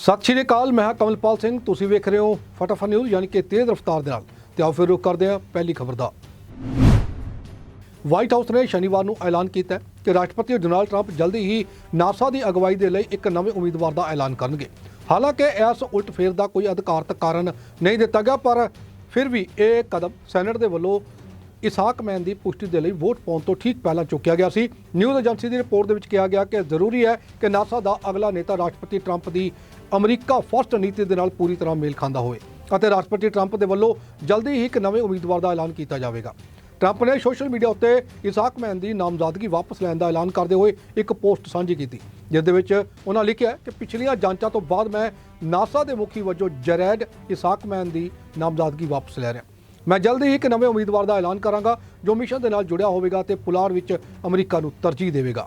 ਸਤਿ ਸ਼੍ਰੀ ਅਕਾਲ, ਮੈਂ ਹਾਂ ਕਮਲਪਾਲ ਸਿੰਘ। ਤੁਸੀਂ ਵੇਖ ਰਹੇ ਹੋ ਫਟਾਫਟ ਨਿਊਜ਼, ਯਾਨੀ ਕਿ ਤੇਜ਼ ਰਫ਼ਤਾਰ ਦੇ ਨਾਲ। ਤੇ ਆਓ ਫਿਰ ਰੁਕ ਕਰਦੇ ਹਾਂ ਪਹਿਲੀ ਖਬਰ ਦਾ। ਵਾਈਟ ਹਾਊਸ ਨੇ ਸ਼ਨੀਵਾਰ ਨੂੰ ਐਲਾਨ ਕੀਤਾ ਕਿ ਰਾਸ਼ਟਰਪਤੀ ਡੋਨਾਲਡ ਟਰੰਪ ਜਲਦੀ ਹੀ ਨਾਸਾ ਦੀ ਅਗਵਾਈ ਦੇ ਲਈ ਇੱਕ ਨਵੇਂ ਉਮੀਦਵਾਰ ਦਾ ਐਲਾਨ ਕਰਨਗੇ। ਹਾਲਾਂਕਿ ਇਸ ਉਲਟਫੇਰ ਦਾ ਕੋਈ ਅਧਿਕਾਰਤ ਕਾਰਨ ਨਹੀਂ ਦਿੱਤਾ ਗਿਆ, ਪਰ ਫਿਰ ਵੀ ਇਹ ਕਦਮ ਸੈਨੇਟ ਦੇ ਵੱਲੋਂ ਇਸਾਕ ਮੈਨ ਦੀ ਪੁਸ਼ਟੀ ਦੇ ਲਈ ਵੋਟ ਪਾਉਣ ਤੋਂ ਠੀਕ ਪਹਿਲਾਂ ਚੁੱਕਿਆ ਗਿਆ ਸੀ। ਨਿਊਜ਼ ਏਜੰਸੀ ਦੀ ਰਿਪੋਰਟ ਦੇ ਵਿੱਚ ਕਿਹਾ ਗਿਆ ਕਿ ਜ਼ਰੂਰੀ ਹੈ ਕਿ ਨਾਸਾ ਦਾ ਅਗਲਾ ਨੇਤਾ ਰਾਸ਼ਟਰਪਤੀ ਟਰੰਪ ਦੀ ਅਮਰੀਕਾ ਫਸਟ ਨੀਤੀ ਦੇ ਨਾਲ ਪੂਰੀ ਤਰ੍ਹਾਂ ਮੇਲ ਖਾਂਦਾ ਹੋਵੇ ਅਤੇ ਰਾਸ਼ਟਰਪਤੀ ਟਰੰਪ ਦੇ ਵੱਲੋਂ ਜਲਦੀ ਹੀ ਇੱਕ ਨਵੇਂ ਉਮੀਦਵਾਰ ਦਾ ਐਲਾਨ ਕੀਤਾ ਜਾਵੇਗਾ। ਟਰੰਪ ਨੇ ਸੋਸ਼ਲ ਮੀਡੀਆ ਉੱਤੇ ਇਸਾਕ ਮੈਨ ਦੀ ਨਾਮਜ਼ਦਗੀ ਵਾਪਸ ਲੈਣ ਦਾ ਐਲਾਨ ਕਰਦੇ ਹੋਏ ਇੱਕ ਪੋਸਟ ਸਾਂਝੀ ਕੀਤੀ, ਜਿਸ ਦੇ ਵਿੱਚ ਉਹਨਾਂ ਲਿਖਿਆ ਕਿ ਪਿਛਲੀਆਂ ਜਾਂਚਾਂ ਤੋਂ ਬਾਅਦ ਮੈਂ ਨਾਸਾ ਦੇ ਮੁਖੀ ਵਜੋਂ ਜੈਰੈਡ ਇਸਾਕ ਮੈਨ ਦੀ ਨਾਮਜ਼ਦਗੀ ਵਾਪਸ ਲੈ ਰਿਹਾ। ਮੈਂ ਜਲਦੀ ਹੀ ਇੱਕ ਨਵੇਂ ਉਮੀਦਵਾਰ ਦਾ ਐਲਾਨ ਕਰਾਂਗਾ ਜੋ ਮਿਸ਼ਨ ਦੇ ਨਾਲ ਜੁੜਿਆ ਹੋਵੇਗਾ ਤੇ ਪੁਲਾੜ ਵਿੱਚ ਅਮਰੀਕਾ ਨੂੰ ਤਰਜੀਹ ਦੇਵੇਗਾ।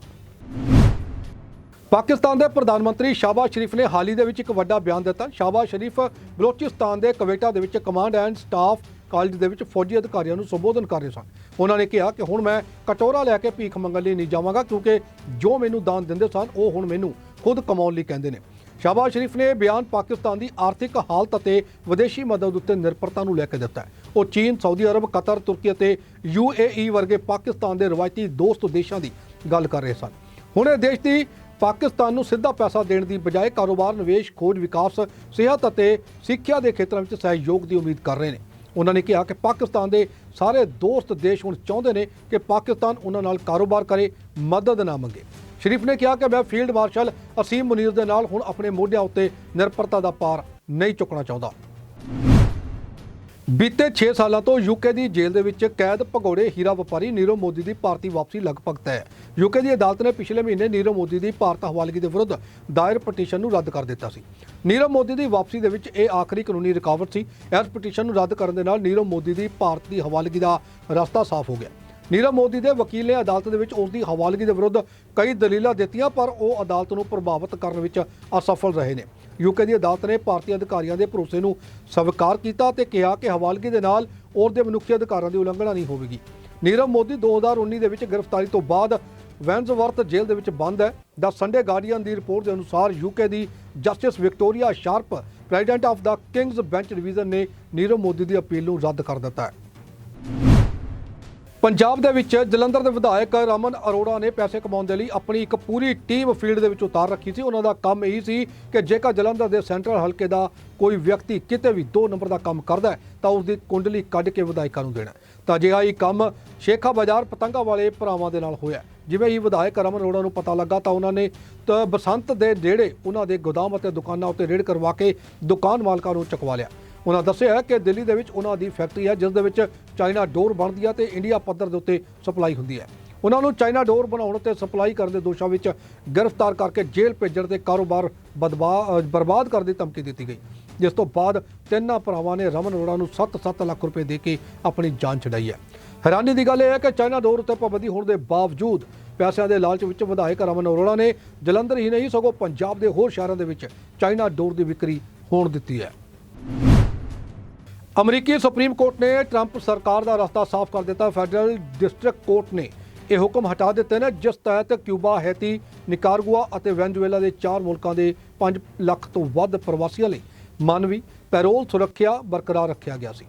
ਪਾਕਿਸਤਾਨ ਦੇ ਪ੍ਰਧਾਨ ਮੰਤਰੀ ਸ਼ਾਬਾਜ਼ ਸ਼ਰੀਫ ਨੇ ਹਾਲ ਹੀ ਦੇ ਵਿੱਚ ਇੱਕ ਵੱਡਾ ਬਿਆਨ ਦਿੱਤਾ। ਸ਼ਾਬਾਜ਼ ਸ਼ਰੀਫ ਬਲੋਚਿਸਤਾਨ ਦੇ ਕਵੇਟਾ ਦੇ ਵਿੱਚ ਕਮਾਂਡ ਐਂਡ ਸਟਾਫ ਕਾਲਜ ਦੇ ਵਿੱਚ ਫੌਜੀ ਅਧਿਕਾਰੀਆਂ ਨੂੰ ਸੰਬੋਧਨ ਕਰ ਰਹੇ ਸਨ। ਉਹਨਾਂ ਨੇ ਕਿਹਾ ਕਿ ਹੁਣ ਮੈਂ ਕਟੋਰਾ ਲੈ ਕੇ ਭੀਖ ਮੰਗਣ ਲਈ ਨਹੀਂ ਜਾਵਾਂਗਾ ਕਿਉਂਕਿ ਜੋ ਮੈਨੂੰ ਦਾਨ ਦਿੰਦੇ ਸਨ, ਉਹ ਹੁਣ ਮੈਨੂੰ ਖੁਦ ਕਮਾਉਣ ਲਈ ਕਹਿੰਦੇ ਨੇ। ਸ਼ਾਬਾਜ਼ ਸ਼ਰੀਫ ਨੇ ਇਹ ਬਿਆਨ ਪਾਕਿਸਤਾਨ ਦੀ ਆਰਥਿਕ ਹਾਲਤ ਅਤੇ ਵਿਦੇਸ਼ੀ ਮਦਦ ਉੱਤੇ ਨਿਰਭਰਤਾ ਨੂੰ ਲੈ ਕੇ ਦਿੱਤਾ ਹੈ। ਉਹ ਚੀਨ, ਸਾਊਦੀ ਅਰਬ, ਕਤਰ, ਤੁਰਕੀ ਅਤੇ ਯੂਏਈ ਵਰਗੇ ਪਾਕਿਸਤਾਨ ਦੇ ਰਵਾਇਤੀ ਦੋਸਤ ਦੇਸ਼ਾਂ ਦੀ ਗੱਲ ਕਰ ਰਹੇ ਸਨ। ਹੁਣ ਇਹ ਦੇਸ਼ ਦੀ ਪਾਕਿਸਤਾਨ ਨੂੰ ਸਿੱਧਾ ਪੈਸਾ ਦੇਣ ਦੀ ਬਜਾਏ ਕਾਰੋਬਾਰ, ਨਿਵੇਸ਼, ਖੋਜ, ਵਿਕਾਸ, ਸਿਹਤ ਅਤੇ ਸਿੱਖਿਆ ਦੇ ਖੇਤਰਾਂ ਵਿੱਚ ਸਹਿਯੋਗ ਦੀ ਉਮੀਦ ਕਰ ਰਹੇ ਨੇ। ਉਹਨਾਂ ਨੇ ਕਿਹਾ ਕਿ ਪਾਕਿਸਤਾਨ ਦੇ ਸਾਰੇ ਦੋਸਤ ਦੇਸ਼ ਹੁਣ ਚਾਹੁੰਦੇ ਨੇ ਕਿ ਪਾਕਿਸਤਾਨ ਉਹਨਾਂ ਨਾਲ ਕਾਰੋਬਾਰ ਕਰੇ, ਮਦਦ ਨਾ ਮੰਗੇ। ਸ਼ਰੀਫ ਨੇ ਕਿਹਾ ਕਿ ਮੈਂ ਫੀਲਡ ਮਾਰਸ਼ਲ ਅਸੀਮ ਮੁਨੀਰ ਦੇ ਨਾਲ ਹੁਣ ਆਪਣੇ ਮੋਢਿਆਂ ਉੱਤੇ ਨਿਰਭਰਤਾ ਦਾ ਪਾਰ ਨਹੀਂ ਚੁੱਕਣਾ ਚਾਹੁੰਦਾ। ਬੀਤੇ 6 ਸਾਲਾਂ ਤੋਂ ਯੂਕੇ ਦੀ ਜੇਲ੍ਹ ਦੇ ਵਿੱਚ ਕੈਦ ਭਗੌੜੇ ਹੀਰਾ ਵਪਾਰੀ ਨੀਰਵ ਮੋਦੀ ਦੀ ਭਾਰਤੀ ਵਾਪਸੀ ਲਗਭਗ ਤੈਅ। ਹੈ ਯੂਕੇ ਦੀ ਅਦਾਲਤ ਨੇ ਪਿਛਲੇ ਮਹੀਨੇ ਨੀਰਵ ਮੋਦੀ ਦੀ ਭਾਰਤ ਹਵਾਲਗੀ ਦੇ ਵਿਰੁੱਧ ਦਾਇਰ ਪਟੀਸ਼ਨ ਨੂੰ ਰੱਦ ਕਰ ਦਿੱਤਾ ਸੀ। ਨੀਰਵ ਮੋਦੀ ਦੀ ਵਾਪਸੀ ਦੇ ਵਿੱਚ ਇਹ ਆਖਰੀ ਕਾਨੂੰਨੀ ਰੁਕਾਵਟ ਸੀ। ਇਸ ਪਟੀਸ਼ਨ ਨੂੰ ਰੱਦ ਕਰਨ ਦੇ ਨਾਲ ਨੀਰਵ ਮੋਦੀ ਦੀ ਭਾਰਤ ਦੀ ਹਵਾਲਗੀ ਦਾ ਰਸਤਾ ਸਾਫ਼ ਹੋ ਗਿਆ। ਨੀਰਵ ਮੋਦੀ ਦੇ ਵਕੀਲ ਨੇ ਅਦਾਲਤ ਦੇ ਵਿੱਚ ਉਸ ਦੀ ਹਵਾਲਗੀ ਦੇ ਵਿਰੁੱਧ ਕਈ ਦਲੀਲਾਂ ਦਿੱਤੀਆਂ, ਪਰ ਉਹ ਅਦਾਲਤ ਨੂੰ ਪ੍ਰਭਾਵਿਤ ਕਰਨ ਵਿੱਚ ਅਸਫਲ ਰਹੇ ਨੇ। ਯੂਕੇ ਦੀ ਅਦਾਲਤ ਨੇ ਭਾਰਤੀ ਅਧਿਕਾਰੀਆਂ ਦੇ ਭਰੋਸੇ ਨੂੰ ਸਵੀਕਾਰ ਕੀਤਾ ਤੇ ਕਿਹਾ ਕਿ ਹਵਾਲਗੀ ਦੇ ਨਾਲ ਔਰ ਦੇ ਮਨੁੱਖੀ ਅਧਿਕਾਰਾਂ ਦੀ ਉਲੰਘਣਾ ਨਹੀਂ ਹੋਵੇਗੀ। ਨੀਰਵ ਮੋਦੀ 2019 ਦੇ ਵਿੱਚ ਗ੍ਰਿਫਤਾਰੀ ਤੋਂ ਬਾਅਦ ਵੈਨਜ਼ਵਰਥ ਜੇਲ੍ਹ ਦੇ ਵਿੱਚ ਬੰਦ ਹੈ। ਦਾ ਸੰਡੇ ਗਾਰਡੀਅਨ ਦੀ ਰਿਪੋਰਟ ਦੇ ਅਨੁਸਾਰ UK the justice Victoria Sharp, president of the King's bench division ਨੇ ਨੀਰਵ ਮੋਦੀ ਦੀ ਅਪੀਲ ਨੂੰ ਰੱਦ ਕਰ ਦਿੱਤਾ ਹੈ। ਪੰਜਾਬ ਦੇ ਵਿੱਚ ਜਲੰਧਰ ਦੇ ਵਿਧਾਇਕ ਰਮਨ ਅਰੋੜਾ ਨੇ ਪੈਸੇ ਕਮਾਉਣ ਦੇ ਲਈ ਆਪਣੀ ਇੱਕ ਪੂਰੀ ਟੀਮ ਫੀਲਡ ਦੇ ਵਿੱਚ ਉਤਾਰ ਰੱਖੀ ਸੀ। ਉਹਨਾਂ ਦਾ ਕੰਮ ਇਹੀ ਸੀ ਕਿ ਜੇਕਰ ਜਲੰਧਰ ਦੇ ਸੈਂਟਰਲ ਹਲਕੇ ਦਾ ਕੋਈ ਵਿਅਕਤੀ ਕਿਤੇ ਵੀ 2 ਨੰਬਰ ਦਾ ਕੰਮ ਕਰਦਾ ਤਾਂ ਉਸ ਦੀ ਕੁੰਡਲੀ ਕੱਢ ਕੇ ਵਿਧਾਇਕਾਂ ਨੂੰ ਦੇਣਾ ਤਾਂ ਅਜਿਹਾ ਹੀ ਕੰਮ ਸ਼ੇਖਾ ਬਾਜ਼ਾਰ ਪਤੰਗਾ ਵਾਲੇ ਭਰਾਵਾਂ ਦੇ ਨਾਲ ਹੋਇਆ ਜਿਵੇਂ ਹੀ ਵਿਧਾਇਕ ਰਮਨ ਅਰੋੜਾ ਨੂੰ ਪਤਾ ਲੱਗਾ, ਤਾਂ ਉਹਨਾਂ ਨੇ ਤਾਂ ਬਸੰਤ ਦੇ ਨੇੜੇ ਉਹਨਾਂ ਦੇ ਗੋਦਾਮ ਅਤੇ ਦੁਕਾਨਾਂ ਉੱਤੇ ਰੇਡ ਕਰਵਾ ਕੇ ਦੁਕਾਨ ਮਾਲਕਾਂ ਨੂੰ ਚਕਵਾ ਲਿਆ। ਉਹਨਾਂ ਦੱਸਿਆ ਕਿ ਦਿੱਲੀ ਦੇ ਵਿੱਚ ਉਹਨਾਂ ਦੀ ਫੈਕਟਰੀ ਹੈ, ਜਿਸ ਦੇ ਵਿੱਚ ਚਾਈਨਾ ਡੋਰ ਬਣਦੀ ਹੈ ਤੇ ਇੰਡੀਆ ਪੱਧਰ ਦੇ ਉੱਤੇ ਸਪਲਾਈ ਹੁੰਦੀ ਹੈ। ਉਹਨਾਂ ਨੂੰ ਚਾਈਨਾ ਡੋਰ ਬਣਾਉਣ ਤੇ ਸਪਲਾਈ ਕਰਨ ਦੇ ਦੋਸ਼ਾਂ ਵਿੱਚ ਗ੍ਰਿਫਤਾਰ ਕਰਕੇ ਜੇਲ੍ਹ ਭੇਜਣ ਤੇ ਕਾਰੋਬਾਰ ਬਦਬਾ- ਬਰਬਾਦ ਕਰਨ ਦੀ ਧਮਕੀ ਦਿੱਤੀ ਗਈ। ਜਿਸ ਤੋਂ ਬਾਅਦ ਤਿੰਨਾਂ ਭਰਾਵਾਂ ਨੇ ਰਮਨ ਅਰੋੜਾ ਨੂੰ 7-7 ਲੱਖ ਰੁਪਏ ਦੇ ਕੇ ਆਪਣੀ ਜਾਨ ਛਡਾਈ ਹੈ। ਹੈਰਾਨੀ ਦੀ ਗੱਲ ਇਹ ਹੈ ਕਿ ਚਾਈਨਾ ਡੋਰ ਉੱਤੇ ਪਾਬੰਦੀ ਹੋਣ ਦੇ ਬਾਵਜੂਦ ਪੈਸਿਆਂ ਦੇ ਲਾਲਚ ਵਿੱਚ ਵਿਧਾਇਕ ਰਮਨ ਅਰੋੜਾ ਨੇ ਜਲੰਧਰ ਹੀ ਨਹੀਂ, ਸਗੋਂ ਪੰਜਾਬ ਦੇ ਹੋਰ ਸ਼ਹਿਰਾਂ ਦੇ ਵਿੱਚ ਚਾਈਨਾ ਡੋਰ ਦੀ ਵਿਕਰੀ ਹੋਣ ਦਿੱਤੀ ਹੈ। ਅਮਰੀਕੀ ਸੁਪਰੀਮ ਕੋਰਟ ਨੇ ਟਰੰਪ ਸਰਕਾਰ ਦਾ ਰਸਤਾ ਸਾਫ਼ ਕਰ ਦਿੱਤਾ। ਫੈਡਰਲ ਡਿਸਟ੍ਰਿਕਟ ਕੋਰਟ ਨੇ ਇਹ ਹੁਕਮ ਹਟਾ ਦਿੱਤੇ ਨੇ, ਜਿਸ ਤਹਿਤ ਕਿਊਬਾ, ਹੈਤੀ, ਨਿਕਾਰਗੁਆ ਅਤੇ ਵੈਨਜ਼ੂਏਲਾ ਦੇ ਚਾਰ ਮੁਲਕਾਂ ਦੇ 5 ਲੱਖ ਤੋਂ ਵੱਧ ਪ੍ਰਵਾਸੀਆਂ ਲਈ ਮਾਨਵੀ ਪੈਰੋਲ ਸੁਰੱਖਿਆ ਬਰਕਰਾਰ ਰੱਖਿਆ ਗਿਆ ਸੀ।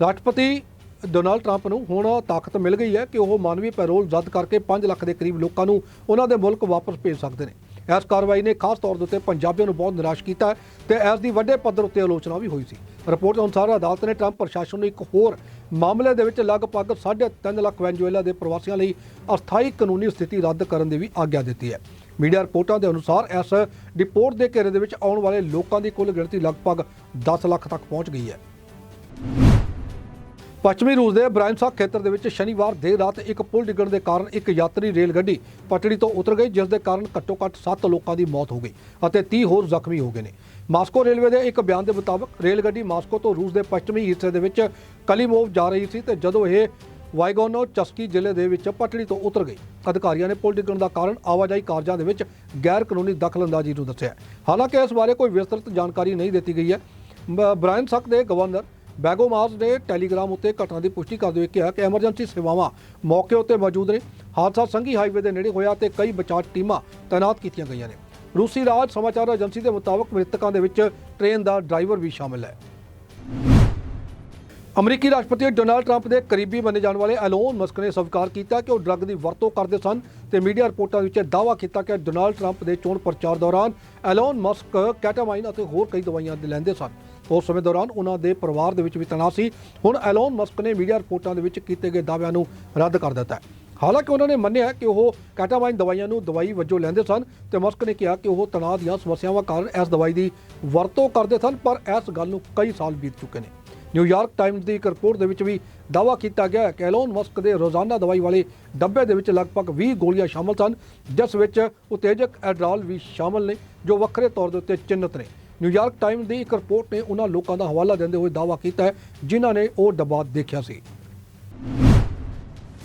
ਰਾਸ਼ਟਰਪਤੀ ਡੋਨਾਲਡ ਟਰੰਪ ਨੂੰ ਹੁਣ ਤਾਕਤ ਮਿਲ ਗਈ ਹੈ ਕਿ ਉਹ ਮਾਨਵੀ ਪੈਰੋਲ ਰੱਦ ਕਰਕੇ 5 ਲੱਖ ਦੇ ਕਰੀਬ ਲੋਕਾਂ ਨੂੰ ਉਹਨਾਂ ਦੇ ਮੁਲਕ ਵਾਪਸ ਭੇਜ ਸਕਦੇ ਨੇ। ਇਸ ਕਾਰਵਾਈ ਨੇ ਖਾਸ ਤੌਰ ਦੇ ਉੱਤੇ ਪੰਜਾਬੀਆਂ ਨੂੰ ਬਹੁਤ ਨਿਰਾਸ਼ ਕੀਤਾ ਹੈ ਤੇ ਇਸ ਦੀ ਵੱਡੇ ਪੱਧਰ ਉੱਤੇ ਆਲੋਚਨਾ ਵੀ ਹੋਈ ਸੀ। ਰਿਪੋਰਟ ਅਨੁਸਾਰ ਅਦਾਲਤ ਨੇ ਟਰੰਪ ਪ੍ਰਸ਼ਾਸਨ ਨੂੰ ਇੱਕ ਹੋਰ ਮਾਮਲੇ ਦੇ ਵਿੱਚ ਲਗਭਗ 3.5 ਲੱਖ ਵੈਨਜ਼ੂਏਲਾ ਦੇ ਪ੍ਰਵਾਸੀਆਂ ਲਈ ਅਸਥਾਈ ਕਾਨੂੰਨੀ ਸਥਿਤੀ ਰੱਦ ਕਰਨ ਦੀ ਵੀ ਆਗਿਆ ਦਿੱਤੀ ਹੈ। ਮੀਡੀਆ ਰਿਪੋਰਟਾਂ ਦੇ ਅਨੁਸਾਰ ਇਸ ਰਿਪੋਰਟ ਦੇ ਘੇਰੇ ਦੇ ਵਿੱਚ ਆਉਣ ਵਾਲੇ ਲੋਕਾਂ ਦੀ ਕੁੱਲ ਗਿਣਤੀ ਲਗਭਗ 10 ਲੱਖ ਤੱਕ ਪਹੁੰਚ ਗਈ ਹੈ। ਪੱਛਮੀ ਰੂਸ ਦੇ ਬ੍ਰਾਇਨਸਾਕ ਖੇਤਰ ਦੇ ਵਿੱਚ ਸ਼ਨੀਵਾਰ ਦੇਰ ਰਾਤ ਇੱਕ ਪੁਲ ਡਿੱਗਣ ਦੇ ਕਾਰਨ ਇੱਕ ਯਾਤਰੀ ਰੇਲ ਗੱਡੀ ਪਟੜੀ ਤੋਂ ਉਤਰ ਗਈ, ਜਿਸ ਦੇ ਕਾਰਨ ਘੱਟੋ-ਘੱਟ 7 ਲੋਕਾਂ ਦੀ ਮੌਤ ਹੋ ਗਈ ਅਤੇ 30 ਹੋਰ ਜ਼ਖਮੀ ਹੋ ਗਏ ਨੇ। ਮਾਸਕੋ ਰੇਲਵੇ ਦੇ ਇੱਕ ਬਿਆਨ ਦੇ ਮੁਤਾਬਕ ਰੇਲ ਗੱਡੀ ਮਾਸਕੋ ਤੋਂ ਰੂਸ ਦੇ ਪੱਛਮੀ ਹਿੱਸੇ ਦੇ ਵਿੱਚ ਕਲੀਮੋਵ ਜਾ ਰਹੀ ਸੀ ਤੇ ਜਦੋਂ ਇਹ ਵਾਈਗੋਨੋ ਚਸਕੀ ਜ਼ਿਲ੍ਹੇ ਦੇ ਵਿੱਚ ਪਟੜੀ ਤੋਂ ਉਤਰ ਗਈ, ਅਧਿਕਾਰੀਆਂ ਨੇ ਪੁਲ ਡਿੱਗਣ ਦਾ ਕਾਰਨ ਆਵਾਜਾਈ ਕਾਰਜਾਂ ਦੇ ਵਿੱਚ ਗੈਰ ਕਾਨੂੰਨੀ ਦਖਲਅੰਦਾਜ਼ੀ ਨੂੰ ਦੱਸਿਆ ਹਾਲਾਂਕਿ ਇਸ ਬਾਰੇ ਕੋਈ ਵਿਸਤ੍ਰਿਤ ਜਾਣਕਾਰੀ ਨਹੀਂ ਦਿੱਤੀ ਗਈ ਹੈ। ਬ- ਬ੍ਰਾਇਨ ਸਕ ਦੇ ਗਵਰਨਰ ਬੈਗੋਮਾਸ ਨੇ ਟੈਲੀਗ੍ਰਾਮ ਉੱਤੇ ਘਟਨਾ ਦੀ ਪੁਸ਼ਟੀ ਕਰਦੇ ਹੋਏ ਕਿਹਾ ਕਿ ਐਮਰਜੈਂਸੀ ਸੇਵਾਵਾਂ ਮੌਕੇ ਉੱਤੇ ਮੌਜੂਦ ਨੇ। ਹਾਦਸਾ ਸੰਘੀ ਹਾਈਵੇ ਦੇ ਨੇੜੇ ਹੋਇਆ ਤੇ ਕਈ ਬਚਾਅ ਟੀਮਾਂ ਤਾਇਨਾਤ ਕੀਤੀਆਂ ਗਈਆਂ ਨੇ। ਰੂਸੀ ਰਾਜ ਸਮਾਚਾਰ ਏਜੰਸੀ ਦੇ ਮੁਤਾਬਕ ਮ੍ਰਿਤਕਾਂ ਦੇ ਵਿੱਚ ਟ੍ਰੇਨ ਦਾ ਡਰਾਈਵਰ ਵੀ ਸ਼ਾਮਿਲ ਹੈ। ਅਮਰੀਕੀ ਰਾਸ਼ਟਰਪਤੀ ਡੋਨਾਲਡ ਟਰੰਪ ਦੇ ਕਰੀਬੀ ਮੰਨੇ ਜਾਣ ਵਾਲੇ ਐਲੋਨ ਮਸਕ ਨੇ ਸਵੀਕਾਰ ਕੀਤਾ ਕਿ ਉਹ ਡਰੱਗ ਦੀ ਵਰਤੋਂ ਕਰਦੇ ਸਨ ਤੇ ਮੀਡੀਆ ਰਿਪੋਰਟਾਂ ਵਿੱਚ ਦਾਅਵਾ ਕੀਤਾ ਕਿ ਡੋਨਾਲਡ ਟਰੰਪ ਦੇ ਚੋਣ ਪ੍ਰਚਾਰ ਦੌਰਾਨ ਐਲੋਨ ਮਸਕ, ਕੈਟਾਮਾਈਨ ਅਤੇ ਹੋਰ ਕਈ ਦਵਾਈਆਂ ਲੈਂਦੇ ਸਨ। ਉਸ ਸਮੇਂ ਦੌਰਾਨ ਉਹਨਾਂ ਦੇ ਪਰਿਵਾਰ ਦੇ ਵਿੱਚ ਵੀ ਤਣਾਅ ਸੀ। ਹੁਣ ਐਲੋਨ ਮਸਕ ਨੇ ਮੀਡੀਆ ਰਿਪੋਰਟਾਂ ਦੇ ਵਿੱਚ ਕੀਤੇ ਗਏ ਦਾਅਵਿਆਂ ਨੂੰ ਰੱਦ ਕਰ ਦਿੱਤਾ ਹੈ। ਹਾਲਾਂਕਿ ਉਹਨਾਂ ਨੇ ਮੰਨਿਆ ਕਿ ਉਹ ਕੈਟਾਮਾਈਨ ਦਵਾਈਆਂ ਨੂੰ ਦਵਾਈ ਵਜੋਂ ਲੈਂਦੇ ਸਨ ਤੇ ਮਸਕ ਨੇ ਕਿਹਾ ਕਿ ਉਹ ਤਣਾਅ ਦੀਆਂ ਸਮੱਸਿਆਵਾਂ ਕਾਰਨ ਇਸ ਦਵਾਈ ਦੀ ਵਰਤੋਂ ਕਰਦੇ ਸਨ, ਪਰ ਇਸ ਗੱਲ ਨੂੰ ਕਈ ਸਾਲ ਬੀਤ ਚੁੱਕੇ ਨੇ। ਨਿਊਯਾਰਕ ਟਾਈਮਜ਼ ਦੀ ਇੱਕ ਰਿਪੋਰਟ ਦੇ ਵਿੱਚ ਵੀ ਦਾਅਵਾ ਕੀਤਾ ਗਿਆ ਹੈ ਕਿ ਐਲੋਨ ਮਸਕ ਦੇ ਰੋਜ਼ਾਨਾ ਦਵਾਈ ਵਾਲੇ ਡੱਬੇ ਦੇ ਵਿੱਚ ਲਗਭਗ 20 ਗੋਲੀਆਂ ਸ਼ਾਮਲ ਸਨ, ਜਿਸ ਵਿੱਚ ਉਤੇਜਕ ਐਡਰਾਲ ਵੀ ਸ਼ਾਮਲ ਨੇ, ਜੋ ਵੱਖਰੇ ਤੌਰ ਦੇ ਉੱਤੇ ਚਿੰਨਤ ਨੇ। ਨਿਊਯਾਰਕ ਟਾਈਮਜ਼ ਦੀ ਇੱਕ ਰਿਪੋਰਟ ਨੇ ਉਹਨਾਂ ਲੋਕਾਂ ਦਾ ਹਵਾਲਾ ਦਿੰਦੇ ਹੋਏ ਦਾਅਵਾ ਕੀਤਾ ਹੈ, ਜਿਨ੍ਹਾਂ ਨੇ ਉਹ ਡੱਬਾ ਦੇਖਿਆ ਸੀ।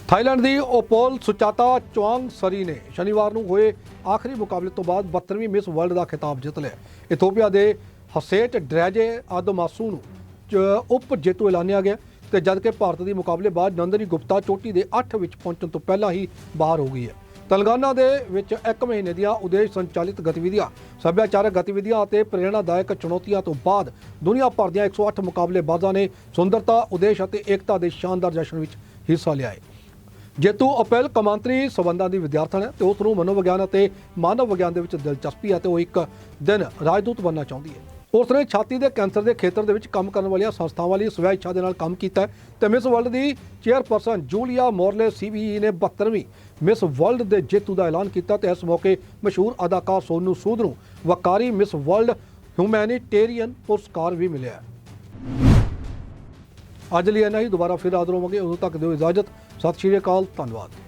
ਥਾਈਲੈਂਡ ਦੀ ਓਪੋਲ ਸੁਚਾਤਾ ਚੁਆਂਗ ਸਰੀ ਨੇ ਸ਼ਨੀਵਾਰ ਨੂੰ ਹੋਏ ਆਖਰੀ ਮੁਕਾਬਲੇ ਤੋਂ ਬਾਅਦ 72ਵੀਂ ਮਿਸ ਵਰਲਡ ਦਾ ਖਿਤਾਬ ਜਿੱਤ ਲਿਆ। ਇਥੋਪੀਆ ਦੇ ਹਸੇਟ ਡਰੈਜੇ ਆਦਮਾਸੂ ਨੂੰ ਚ- ਉਪ ਜੇਤੂ ਐਲਾਨਿਆ ਗਿਆ ਤੇ ਜਦਕਿ ਭਾਰਤ ਦੀ ਮੁਕਾਬਲੇਬਾਜ਼ ਨੰਦਨੀ ਗੁਪਤਾ ਚੋਟੀ ਦੇ 8 ਵਿੱਚ ਪਹੁੰਚਣ ਤੋਂ ਪਹਿਲਾਂ ਹੀ ਬਾਹਰ ਹੋ ਗਈ ਹੈ। ਤੇਲੰਗਾਨਾ ਦੇ ਵਿੱਚ ਇੱਕ ਮਹੀਨੇ ਦੀਆਂ ਉਦੇਸ਼ ਸੰਚਾਲਿਤ ਗਤੀਵਿਧੀਆਂ, ਸੱਭਿਆਚਾਰਕ ਗਤੀਵਿਧੀਆਂ ਅਤੇ ਪ੍ਰੇਰਣਾਦਾਇਕ ਚੁਣੌਤੀਆਂ ਤੋਂ ਬਾਅਦ ਦੁਨੀਆ ਭਰ ਦੀਆਂ 108 ਮੁਕਾਬਲੇਬਾਜ਼ਾਂ ਨੇ ਸੁੰਦਰਤਾ, ਉਦੇਸ਼ ਅਤੇ ਏਕਤਾ ਦੇ ਸ਼ਾਨਦਾਰ ਜਸ਼ਨ ਵਿੱਚ ਹਿੱਸਾ ਲਿਆ ਹੈ। ਜੇਤੂ ਅਪੈਲ ਕਮਾਂਤਰੀ ਸੰਬੰਧਾਂ ਦੀ ਵਿਦਿਆਰਥਣ ਹੈ ਤੇ ਉਸ ਨੂੰ ਮਨੋਵਿਗਿਆਨ ਅਤੇ ਮਾਨਵ ਵਿਗਿਆਨ ਦੇ ਵਿੱਚ ਦਿਲਚਸਪੀ ਹੈ ਤੇ ਉਹ ਇੱਕ ਦਿਨ ਰਾਜਦੂਤ ਬਣਨਾ ਚਾਹੁੰਦੀ ਹੈ। ਉਸ ਨੇ ਛਾਤੀ ਦੇ ਕੈਂਸਰ ਦੇ ਖੇਤਰ ਦੇ ਵਿੱਚ ਕੰਮ ਕਰਨ ਵਾਲੀਆਂ ਸੰਸਥਾਵਾਂ ਲਈ ਸਵੈ ਇੱਛਾ ਦੇ ਨਾਲ ਕੰਮ ਕੀਤਾ ਹੈ ਤੇ ਮਿਸ ਵਰਲਡ ਦੀ ਚੇਅਰਪਰਸਨ ਜੂਲੀਆ ਮੋਰਲੇ ਸੀਬੀਈ ਨੇ 72ਵੀਂ ਮਿਸ ਵਰਲਡ ਦੇ ਜੇਤੂ ਦਾ ਐਲਾਨ ਕੀਤਾ ਤੇ ਇਸ ਮੌਕੇ ਮਸ਼ਹੂਰ ਅਦਾਕਾਰ ਸੋਨੂ ਸੂਦ ਨੂੰ ਵਕਾਰੀ ਮਿਸ ਵਰਲਡ ਹਿਊਮੈਨਿਟੇਰੀਅਨ ਪੁਰਸਕਾਰ ਵੀ ਮਿਲਿਆ ਅੱਜ ਲਈ ਇਹਨਾਂ ਹੀ। ਦੁਬਾਰਾ ਫਿਰ ਹਾਜ਼ਰ ਹੋਵਾਂਗੇ। ਉਦੋਂ ਤੱਕ ਦਿਓ ਇਜਾਜ਼ਤ। ਸਤਿ ਸ਼੍ਰੀ ਅਕਾਲ। ਧੰਨਵਾਦ।